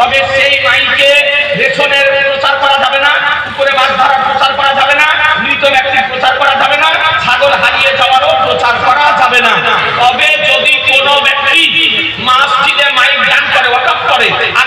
তবে সেই মাইকে রেশনের প্রচার করা যাবে না উপরে মাছ ধরার প্রচার করা যাবে না, মৃত ব্যক্তির প্রচার করা যাবে না, ছাগল হারিয়ে যাওয়ারও প্রচার করা যাবে না। তবে যদি কোনো ব্যক্তি মাসজিদে মাইক দান করে ওয়াকফ করে, আর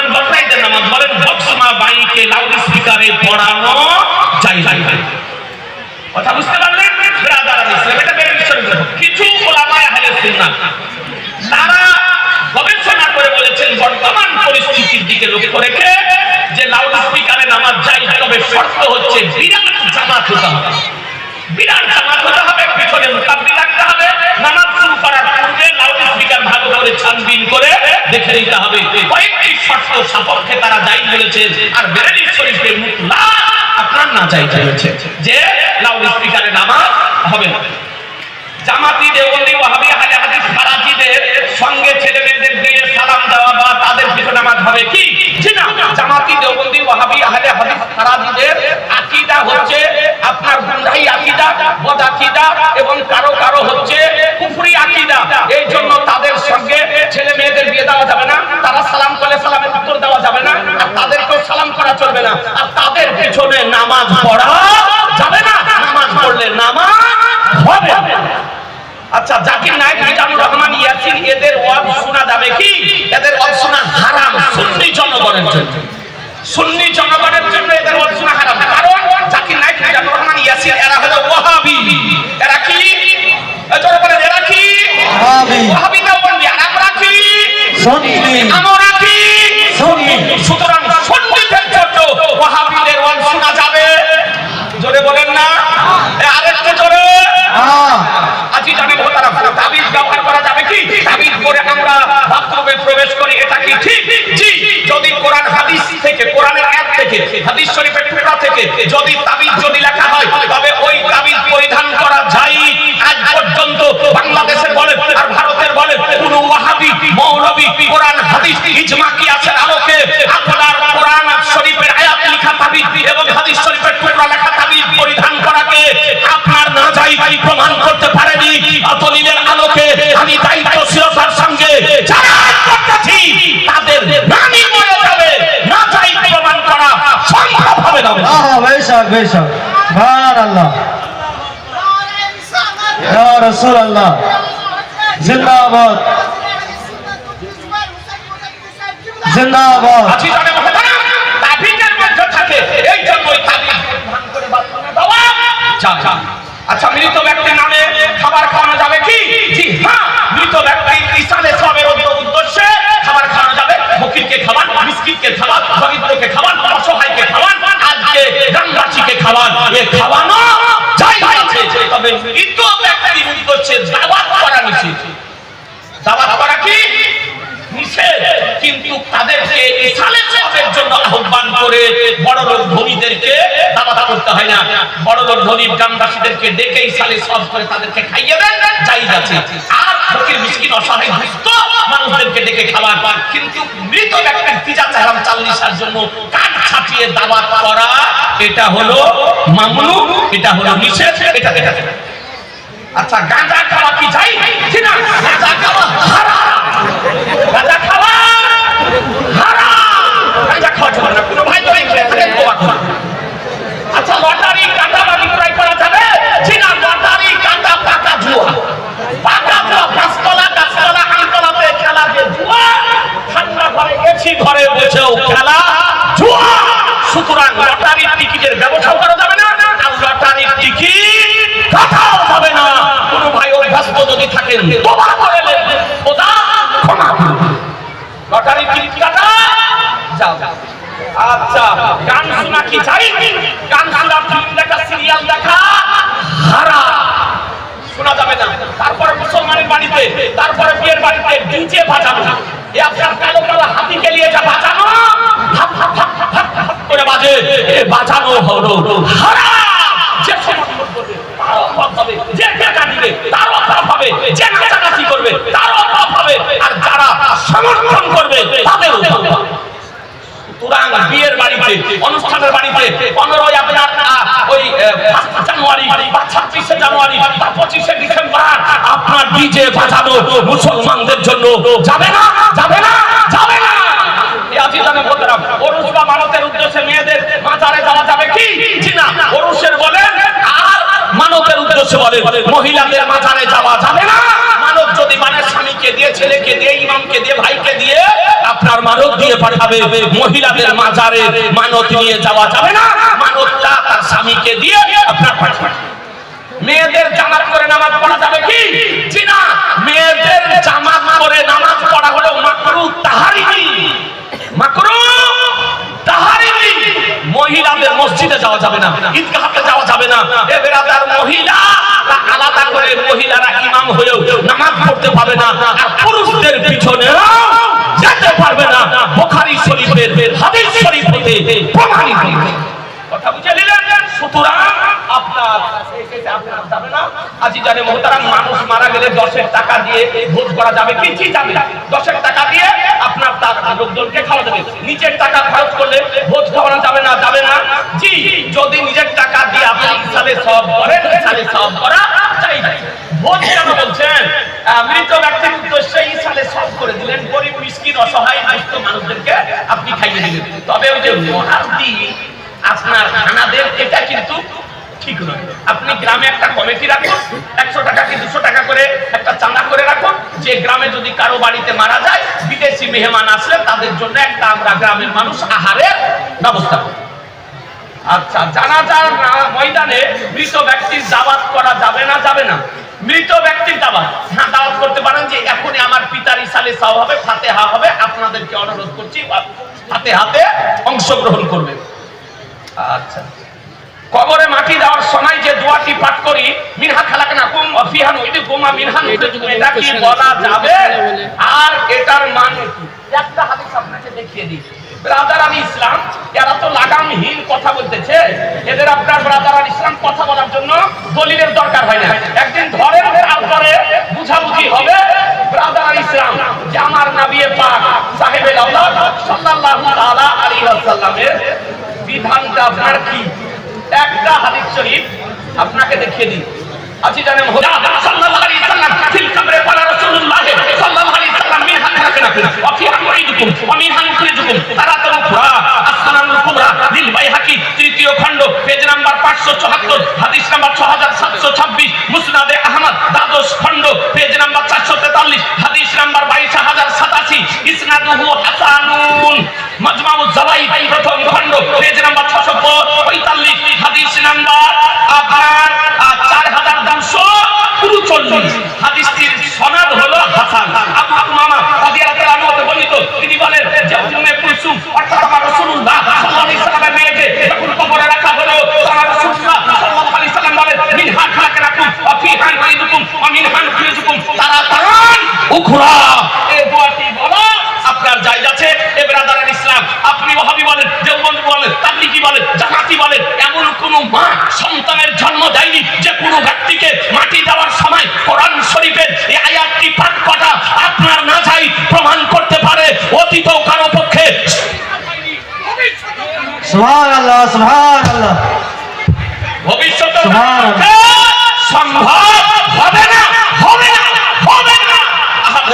নামাজ বলেন বক্সমা বাইকে লাউড স্পিকারে পড়ানো যায় কথা বুঝতে পারলেন? বর্তমান পরিস্থিতির দিকে লক্ষ্য রেখে যে লাউড স্পিকারে নামাজ যায় তবে শর্ত হচ্ছে বিরাট জামাত হতে হবে। বিরাট জামাত হতে হবে, পিছনে মুকাব্বি রাখতে হবে, নামাজ করার পূর্বে দেখে নিতে হবে তারা যাই বলেছে আর না চাই চাইছে যে লাউড স্পিকারে নামাজ হবে জামাতি দেওবন্দি ওয়াহাবি আহলে হাদিস ফারাজিদের সঙ্গে ছেলে মেয়েদের বা তাদের পিছনে নামাজ হবে কি? জামাতি দেওবন্দি ওয়াহাবি আহলে হাদিস ফারাজিদের আকীদা হচ্ছে আপনার গুন্ডাই আকীদা বদ আকীদা এবং কারও কারও হচ্ছে কুফরি আকীদা এই জন্য তাদের সঙ্গে ছেলে মেয়েদের বিয়ে দেওয়া যাবে না তারা সালাম করলে সালামের উত্তর দেওয়া যাবে না আর তাদেরকেও সালাম চলবে না। আর তাদের পিছনে নামাজ পড়া যাবে না। নামাজ পড়লে নামাজ হবে। আচ্ছা জাকির নায়ক মিজানুর রহমান ইয়াসিন এদের ওয়াজ শোনা যাবে কি? এদের ওয়াজ শোনা হারাম সুন্নি জনগণের জন্য। সুন্নি জনগণের জন্য এদের ওয়াজ শোনা হারাম। কারণ জাকির নায়ক মিজানুর রহমান ইয়াসিন এরা হলো ওয়াহাবি। এরা কি? এজন্য বলেন এরা কি? ওয়াহাবি। ওয়াহাবি দেওবন্দি আর আমরা কি? সুন্নি। আমরা কি? সুন্নি। সুতরাং ওয়াহাবিদের ওয়াজ শোনা যাবে। জোরে বলেন না। আরেকটু জোরে। হ্যাঁ। আজি জানেন তারা তাবিজ ব্যবহার করা যাবে কি? তাবিজ করে আমরা বাথরুমে প্রবেশ করি এটা কি ঠিক? জি। যদি কোরআন হাদিস থেকে কোরআনের আয়াত থেকে হাদিস শরীফের টুকরা থেকে যদি তাবিজ যদি লেখা হয় তবে ওই তাবিজ পরিধান করা যায়। আজ পর্যন্ত বাংলাদেশের বলেন আর ভারতের বলেন কোন ওয়াহাবি মৌলবী কোরআন হাদিস ইজমা বেশক সুবহান আল্লাহ রাসূল আল্লাহ জিন্দাবাদ। জিন্দাবাদ। আচ্ছা মৃত ব্যক্তির নামে খাবার খাওয়ানো যাবে কি? জি হ্যাঁ। মৃত ব্যক্তির ইসালে সবের উদ্দেশ্যে খাবার খাওয়ানো যাবে। ফকিরকে খাবার, মিসকিনকে খাবার, দরিদ্রকে খাবার, অসহায়কে খাবার। গ্রামবাসীকে খাবার। এ খাওয়ানো যাই আছে তবে মৃত ব্যক্তির উদ্দেশ্যে দাওয়াত করা নিষেধ দাওয়াত করা কি? নিষেধ। কিন্তু তাদেরকে ইসালে সবের জন্য আহ্বান করে বড় লোক ধনীদেরকে দাওয়াত করতে হয় না। বড় লোক ধনী গ্রামবাসীদেরকে ডেকে ইসালে সব করে তাদেরকে খাইয়ে দেন যাই আছে আর ফকির মিসকিন অসহায় দুস্থ মানুষদেরকে ডেকে খাবার কিন্তু মৃত ব্যক্তির পিজা চাহাম চাল্লিশার জন্য কাঠ ছাপিয়ে দাওয়াত করা, এটা হলো মামলু এটা হলো নিষেধ, এটা এটা। আচ্ছা গাঁজা খাওয়া কি যাই কিনা গাঁজা খাওয়া হারাম গাঁজা খাওয়া হারাম গাঁজা খাওয়া চলে না কোনো ভাই ভাই খেয়ে থাকেন গোয়া খাওয়া আচ্ছা লটারি কাটা বা বিক্রয় করা যাবে জি না লটারি কাটা পাকা জুয়া পাকা জুয়া গাছতলা গাছতলা আমতলাতে খেলা যে জুয়া ঠান্ডা ঘরে এসি ঘরে বসেও খেলা জুয়া সুতরাং লটারির টিকিটের ব্যবসা করা যাবে না আর লটারির টিকিট কাটাও যাবে না কোনো ভাই অভ্যস্ত যদি থাকেন তোমার করে খোদা। ক্ষমা। লটারি যাও। আচ্ছা গান শোনা কি চাই? গান শোনা ফিল্ম দেখা সিরিয়াল দেখা। হারা শোনা যাবে না। তারপরে মুসলমানের বাড়িতে, তারপরে বিয়ের বাড়িতে ডিজে বাজানো। এ আপনার কালো কালো হাতি গেলিয়ে যা বাজানো। করে বাজে। এ বাজানো হলো। হারাম যে সমর্থন করবে তারও অভাব হবে যে টাকা দিবে তারও অভাব হবে যে নাচানাচি করবে তারও অভাব হবে আর যারা সমর্থন করবে তাদেরও অভাব হবে সুতরাং বিয়ের বাড়িতে অনুষ্ঠানের বাড়িতে পনেরোই আপনার আহ, ওই ফার্স্ট জানুয়ারি বা ছাব্বিশে জানুয়ারি বা পঁচিশে ডিসেম্বর আপনার ডিজে বাজানো মুসলমানদের জন্য। যাবে না? যাবে না? যাবে না? বা মানতের উদ্দেশ্যে মেয়েদের মাজারে যাওয়া যাবে কি? না। ওরুসের বলেন, আর মানতের উদ্দেশ্যে বলেন, মহিলাদের মাজারে যাওয়া যাবে না। মানব যদি মানে স্বামীকে দিয়ে, ছেলেকে দিয়ে, ইমামকে দিয়ে, ভাইকে দিয়ে আপনার মানত দিয়ে পাঠাবে, মহিলাদের মাজারে মানত নিয়ে যাওয়া যাবে না। মানতটা তার স্বামীকে দিয়ে আপনার পাঠাবে। মেয়েদের জামাত করে নামাজ পড়া যাবে কি? জি না। মেয়েদের জামাত করে নামাজ পড়া হলো মাকরু তাহারিমি। মাকরু তাহারিমি। মহিলাদের মসজিদে যাওয়া যাবে না, ঈদগাহতে যাওয়া যাবে না। এ বেরাদার মহিলা আলাদা করে মহিলারা ইমাম হয়েও নামাজ পড়তে পাবে না, আর পুরুষদের পিছনে যেতে পারবে না। বুখারী শরীফের হাদিস শরীফ হতে প্রমাণিত। কথা বুঝে নিলেন সুতরাং আপনার আপনার যাবে না আজি জানে মোহতারাম মানুষ মারা গেলে দশের টাকা দিয়ে ভোজ করা যাবে কি? কি যাবে? দশের টাকা দিয়ে আপনার লোকজনকে খাওয়া যাবে। নিজের টাকা খরচ করলে ভোজ খাওয়ানো যাবে না? যাবে না। জি, যদি নিজের টাকা দিয়ে আপনি সালে সব করেন সালে সব করা চাই ভোজ কেন বলছেন? মৃত ব্যক্তির উদ্দেশ্যে এই সালে সব করে দিলেন। গরিব, মিসকিন, অসহায় মানুষদেরকে আপনি খাইয়ে দিলেন। তবে ওই যে মহাদি আপনার খানাদের এটা কিন্তু ঠিক নয়। আপনি গ্রামে একটা কমিটি রাখুন, একশো টাকা কি দুশো টাকা করে একটা চাঁদা করে রাখুন। যে গ্রামে যদি কারও বাড়িতে মারা যায়, বিদেশি মেহমান আসলে তাদের জন্য একটা আমরা গ্রামের মানুষ আহারের ব্যবস্থা করি আচ্ছা জানাজার ময়দানে মৃত ব্যক্তির দাওয়াত করা যাবে না যাবে না। মৃত ব্যক্তির দাওয়াত হ্যাঁ দাওয়াত করতে পারেন যে এখনই আমার পিতার ইসালে সাও হবে, ফাতেহা হবে। আপনাদেরকে অনুরোধ করছি হাতে হাতে অংশগ্রহণ করবেন। আচ্ছা। কবরে মাটি দেওয়ার সময় যে দোয়াটি পাঠ করি মিনহা খালাকনা কুম অফিহান উইদুকুম মিনহান উইদুকুম এটা কি বলা যাবে? আর এটার মানে কি? একটা হাদিস আপনাকে দেখিয়ে দিই। ব্রাদার আল ইসলাম এরা তো লাগামহীন কথা বলতেছে। এদের আপনার ব্রাদার আল ইসলাম কথা বলার জন্য দলিলের দরকার হয় না। একদিন ধরেন তারপরে বুঝাবুঝি হবে ব্রাদার আল ইসলাম যে আমার নবিয়ে পাক সাহেবের আওলাদ সাল্লাল্লাহু তাআলা আলাইহি ওয়াসাল্লামের বিধানটা আপনার কি? একটা হাদিস শরীফ আপনাকে দেখিয়ে দিই। আজি জানেন হুদা। সাল্লাল্লাহু খণ্ড, পেজ নাম্বার 574 হাদিস নাম্বার 6726 মুসনাদে আহমদ, দ্বাদশ খণ্ড, পেজ নাম্বার 443 হাদিস নাম্বার 22087 ইসনাদুহু হাসানুন। মাজমাউজ জাওয়াইদ প্রথম খণ্ড সুবহানাল্লাহ সুবহানাল্লাহ। ভবিষ্যতে। সম্ভব হবে না হবে না হবে না।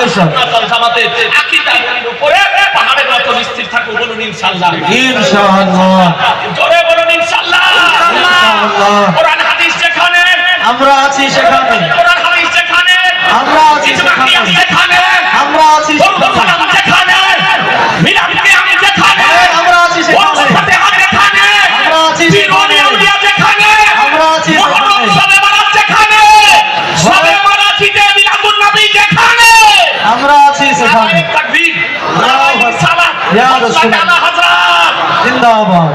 এসব। আহলে জামাতে আকীদার উপরে পাহাড়ের মতো স্থির থাকো বলুন ইনশাআল্লাহ। ইনশাআল্লাহ। জোরে বলুন ইনশাআল্লাহ। ইনশাআল্লাহ। কোরআন হাদিস যেখানে। আমরা আছি সেখানে। কোরআন হাদিস যেখানে। আমরা আছি সেখানে। আমরা bedava.